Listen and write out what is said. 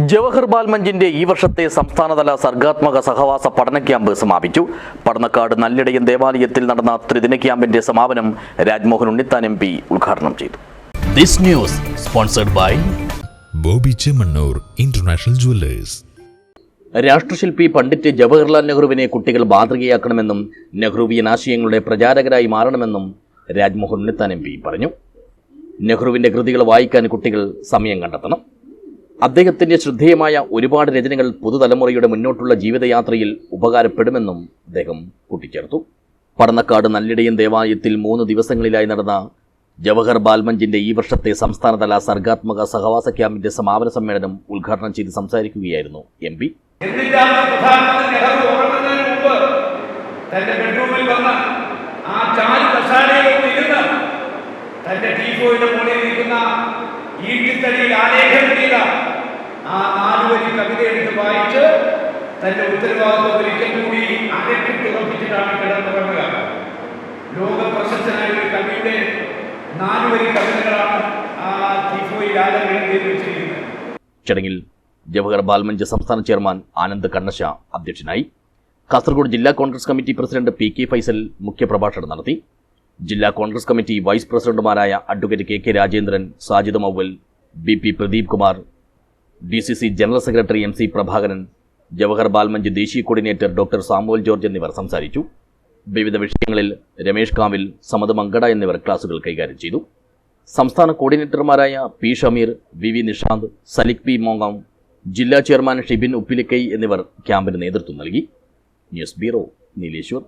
ജവഹർ ബാൽമഞ്ചിന്റെ ഈ വർഷത്തെ സംസ്ഥാനതല സർഗാത്മക സഹവാസ പഠന ക്യാമ്പ് സമാപിച്ചു. പടന്നക്കാട് നല്ലിടയൻ ദേവാലയത്തിൽ നടന്ന ത്രിദിന ക്യാമ്പിന്റെ സമാപനം രാജ്മോഹൻ ഉണ്ണിത്താൻ എം പി ഉദ്ഘാടനം ചെയ്തു. This news sponsored by Boby Chemmanur international jewellers. രാഷ്ട്രശില്പി Pandit Jawaharlal നെഹ്റുവിനെ കുട്ടികൾ മാതൃകയാക്കണമെന്നും നെഹ്റുവിയൻ ആശയങ്ങളുടെ പ്രചാരകരായി മാറണമെന്നും രാജ്മോഹൻ ഉണ്ണിത്താൻ എം പി പറഞ്ഞു. നെഹ്റുവിന്റെ കൃതികൾ വായിക്കാൻ കുട്ടികൾ സമയം കണ്ടെത്തണം. അദ്ദേഹത്തിന്റെ ശ്രദ്ധേയമായ ഒരുപാട് രചനകൾ പുതുതലമുറയുടെ മുന്നോട്ടുള്ള ജീവിതയാത്രയിൽ ഉപകാരപ്പെടുമെന്നും അദ്ദേഹം കൂട്ടിച്ചേർത്തു. പടന്നക്കാട് നല്ലിടയൻ ദേവാലയത്തിൽ മൂന്ന് ദിവസങ്ങളിലായി നടന്ന ജവഹർ ബാൽമഞ്ചിന്റെ ഈ വർഷത്തെ സംസ്ഥാനതല സർഗാത്മക സഹവാസ ക്യാമ്പിന്റെ സമാപന സമ്മേളനം ഉദ്ഘാടനം ചെയ്ത് സംസാരിക്കുകയായിരുന്നു എം പി. തന്റെ ബെഡ്റൂമിൽ വന്ന ആ തന്റെ ടീഫോയുടെ മുകളിൽ ഇരിക്കുന്ന ഈട്ടിത്തടിയിൽ ആലേഖനം ചെയ്ത ആ നാലുവരി കവിത എടുത്ത് വായിച്ച് തന്റെ ഉത്തരവാദിത്വം ഒരിക്കൽ കൂടി അരക്കിട്ടുറപ്പിച്ചിട്ടാണ് കിടന്നുറങ്ങുക. ലോക പ്രശസ്തനായ ഒരു കവിയുടെ നാലുവരി കവിതകളാണ് ആ ടീഫോയിൽ ആലേഖനം ചെയ്ത് വെച്ചിരിക്കുന്നത്. ചടങ്ങിൽ ജവഹർ ബാൽമഞ്ച് സംസ്ഥാന ചെയർമാൻ ആനന്ദ് കണ്ണശ അധ്യക്ഷനായി കാസർഗോഡ് ജില്ലാ Congress committee president P K Faisal മുഖ്യപ്രഭാഷണം നടത്തി. ജില്ലാ കോൺഗ്രസ് കമ്മിറ്റി വൈസ് പ്രസിഡന്റുമാരായ advocate K K Rajendran Sajid Mowval B P Pradeep Kumar D C C general secretary M C Prabhakaran Jawahar Balmanch ദേശീയ കോർഡിനേറ്റർ ഡോക്ടർ സാമുവൽ ജോർജ് എന്നിവർ സംസാരിച്ചു. വിവിധ വിഷയങ്ങളിൽ രമേഷ് കാമിൽ സമത് മങ്കട എന്നിവർ ക്ലാസുകൾ കൈകാര്യം ചെയ്തു. സംസ്ഥാന കോർഡിനേറ്റർമാരായ P Shameer V V Nishanth Salik P മോങ്ങാം ജില്ലാ ചെയർമാൻ ഷിബിൻ ഉപ്പിലിക്കൈ എന്നിവർ ക്യാമ്പിന് നേതൃത്വം നൽകി. News bureau Nileshwar.